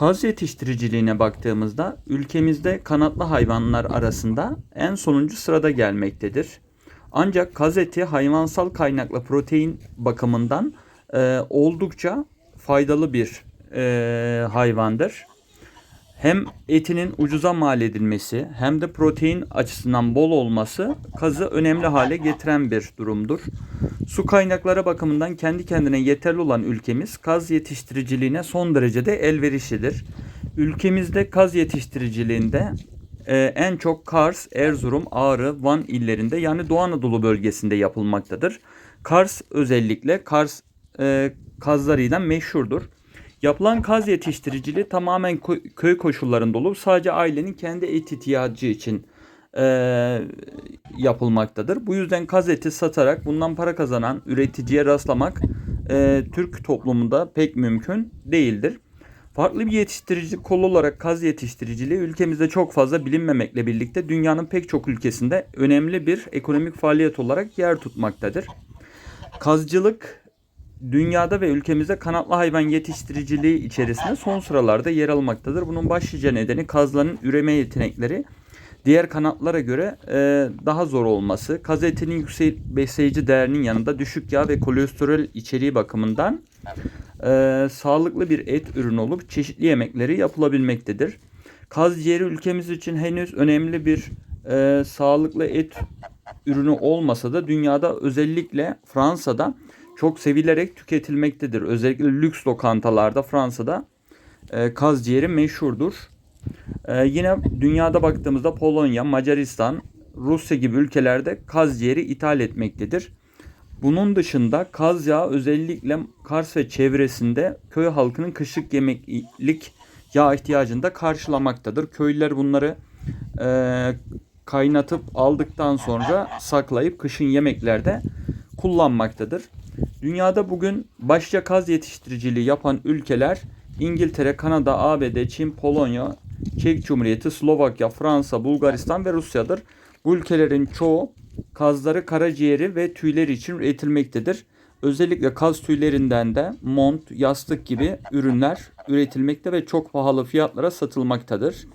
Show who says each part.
Speaker 1: Kaz yetiştiriciliğine baktığımızda ülkemizde kanatlı hayvanlar arasında en sonuncu sırada gelmektedir. Ancak kaz eti hayvansal kaynaklı protein bakımından e, oldukça faydalı bir e, hayvandır. Hem etinin ucuza mal edilmesi hem de protein açısından bol olması kazı önemli hale getiren bir durumdur. Su kaynakları bakımından kendi kendine yeterli olan ülkemiz kaz yetiştiriciliğine son derecede elverişlidir. Ülkemizde kaz yetiştiriciliğinde e, en çok Kars, Erzurum, Ağrı, Van illerinde yani Doğu Anadolu bölgesinde yapılmaktadır. Kars özellikle Kars e, kazlarıyla meşhurdur. Yapılan kaz yetiştiriciliği tamamen kö- köy koşullarında olup sadece ailenin kendi et ihtiyacı için e, yapılmaktadır. Bu yüzden kaz eti satarak bundan para kazanan üreticiye rastlamak e, Türk toplumunda pek mümkün değildir. Farklı bir yetiştiricilik kolu olarak kaz yetiştiriciliği ülkemizde çok fazla bilinmemekle birlikte dünyanın pek çok ülkesinde önemli bir ekonomik faaliyet olarak yer tutmaktadır. Kazcılık dünyada ve ülkemizde kanatlı hayvan yetiştiriciliği içerisinde son sıralarda yer almaktadır. Bunun başlıca nedeni kazların üreme yetenekleri diğer kanatlara göre e, daha zor olması, kaz etinin yüksek besleyici değerinin yanında düşük yağ ve kolesterol içeriği bakımından e, sağlıklı bir et ürünü olup çeşitli yemekleri yapılabilmektedir. Kaz ciğeri ülkemiz için henüz önemli bir e, sağlıklı et ürünü olmasa da dünyada özellikle Fransa'da çok sevilerek tüketilmektedir. Özellikle lüks lokantalarda Fransa'da e, kaz ciğeri meşhurdur. E, yine dünyada baktığımızda Polonya, Macaristan, Rusya gibi ülkelerde kaz ciğeri ithal etmektedir. Bunun dışında kaz yağı özellikle Kars ve çevresinde köy halkının kışlık yemeklik yağ ihtiyacını da karşılamaktadır. Köylüler bunları e, kaynatıp aldıktan sonra saklayıp kışın yemeklerde kullanmaktadır. Dünyada bugün başlıca kaz yetiştiriciliği yapan ülkeler İngiltere, Kanada, ABD, Çin, Polonya, Çek Cumhuriyeti, Slovakya, Fransa, Bulgaristan ve Rusya'dır. Bu ülkelerin çoğu kazları, karaciğeri ve tüyleri için üretilmektedir. Özellikle kaz tüylerinden de mont, yastık gibi ürünler üretilmekte ve çok pahalı fiyatlara satılmaktadır.